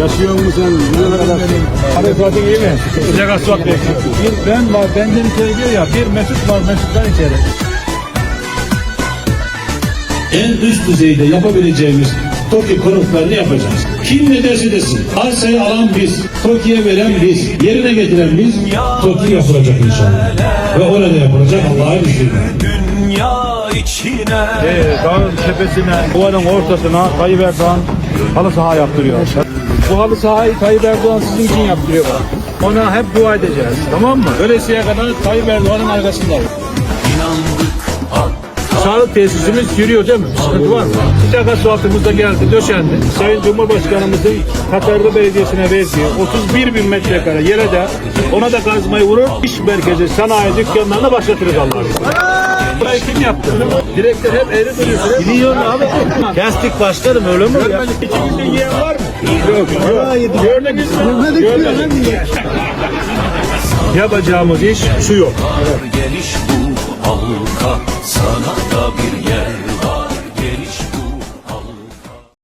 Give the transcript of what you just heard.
Yaşıyor musun sen? Ne kadar? Fatih iyi mi? Sıcak asfalt bekliyor. Bir ben var, benden içeri diyor ya, bir Mesut var, Mesut'tan içeri. en üst düzeyde yapabileceğimiz TOKİ konutlarını yapacağız. Kim ne derse desin. Arsayı alan biz, TOKİ'ye veren biz, yerine getiren biz, TOKİ yapılacak inşallah. Ve orada yapılacak Allah'ın izniyle. dünya içine Ee, dağın tepesine, duvarın ortasına Tayyip Erdoğan halı saha yaptırıyor. Bu halı sahayı Tayyip Erdoğan sizin için yaptırıyor. Ona hep dua edeceğiz. Tamam mı? Ölesiye kadar Tayyip Erdoğan'ın arkasındayız. inandık Sağlık tesisimiz yürüyor değil mi? Sıkıntı var mı? Sıcak asfaltımız da geldi, döşendi. Sayın Cumhurbaşkanımızın Katarlı Belediyesi'ne verdiği 31 bin metrekare yere de ona da kazmayı vurur. İş merkezi, sanayi dükkanlarına başlatırız izniyle. Burayı kim yaptı? Direktör hep eğri duruyor. Biliyorum abi. Kestik başkanım öyle mi? Görmedik. İçimizde yiyen var mı? Yok. yok. Gördünüz mü? Görmedik. Yapacağımız iş şu yok. geliş bu halka